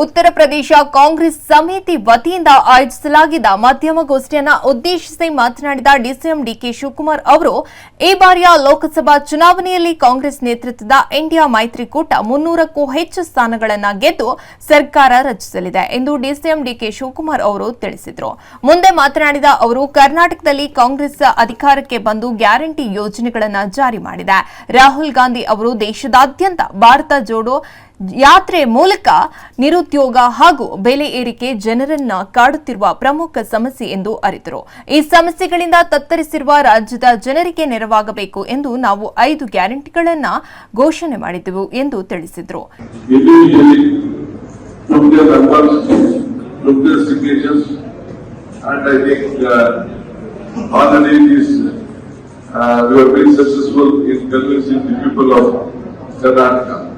ಉತ್ತರ ಪ್ರದೇಶ ಕಾಂಗ್ರೆಸ್ ಸಮಿತಿ ವತಿಯಿಂದ ಆಯೋಜಿಸಲಾಗಿದ್ದ ಮಾಧ್ಯಮಗೋಷ್ಠಿಯನ್ನ ಉದ್ದೇಶಿಸಿ ಮಾತನಾಡಿದ ಡಿಸಿಎಂ ಡಿಕೆ ಶಿವಕುಮಾರ್ ಅವರು, ಈ ಬಾರಿಯ ಲೋಕಸಭಾ ಚುನಾವಣೆಯಲ್ಲಿ ಕಾಂಗ್ರೆಸ್ ನೇತೃತ್ವದ ಇಂಡಿಯಾ ಮೈತ್ರಿಕೂಟ ಮುನ್ನೂರಕ್ಕೂ ಹೆಚ್ಚು ಸ್ಥಾನಗಳನ್ನು ಗೆದ್ದು ಸರ್ಕಾರ ರಚಿಸಲಿದೆ ಎಂದು ಡಿಸಿಎಂ ಡಿಕೆ ಶಿವಕುಮಾರ್ ಅವರು ತಿಳಿಸಿದರು. ಮುಂದೆ ಮಾತನಾಡಿದ ಅವರು, ಕರ್ನಾಟಕದಲ್ಲಿ ಕಾಂಗ್ರೆಸ್ ಅಧಿಕಾರಕ್ಕೆ ಬಂದು ಗ್ಯಾರಂಟಿ ಯೋಜನೆಗಳನ್ನು ಜಾರಿ ಮಾಡಿದೆ. ರಾಹುಲ್ ಗಾಂಧಿ ಅವರು ದೇಶದಾದ್ಯಂತ ಭಾರತ ಜೋಡೋ ಯಾತ್ರೆ ಮೂಲಕ ನಿರುದ್ಯೋಗ ಹಾಗೂ ಬೆಲೆ ಏರಿಕೆ ಜನರನ್ನ ಕಾಡುತ್ತಿರುವ ಪ್ರಮುಖ ಸಮಸ್ಯೆ ಎಂದು ಅರಿತರು ಈ ಸಮಸ್ಯೆಗಳಿಂದ ತತ್ತರಿಸಿರುವ ರಾಜ್ಯದ ಜನರಿಗೆ ನೆರವಾಗಬೇಕು ಎಂದು ನಾವು ಐದು ಗ್ಯಾರಂಟಿಗಳನ್ನ ಘೋಷಣೆ ಮಾಡಿದೆವು ಎಂದು ತಿಳಿಸಿದರು Karnataka.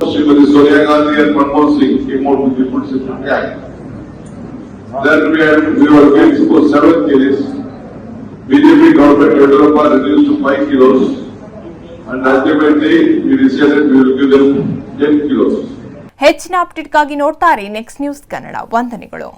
Srimati Sonia Gandhi and Manmohan Singh came out with the Security Act. Then we had, we were waiting for seven kilos. BJP government Yadurappa reduced to five kilos. And ultimately, we decided we will give them ten kilos. ಹೆಚ್ಚಿನ ಅಪ್ಡೇಟ್ಗಾಗಿ ನೋಡ್ತಾರೆ next news Kannada ವಂದನೆಗಳು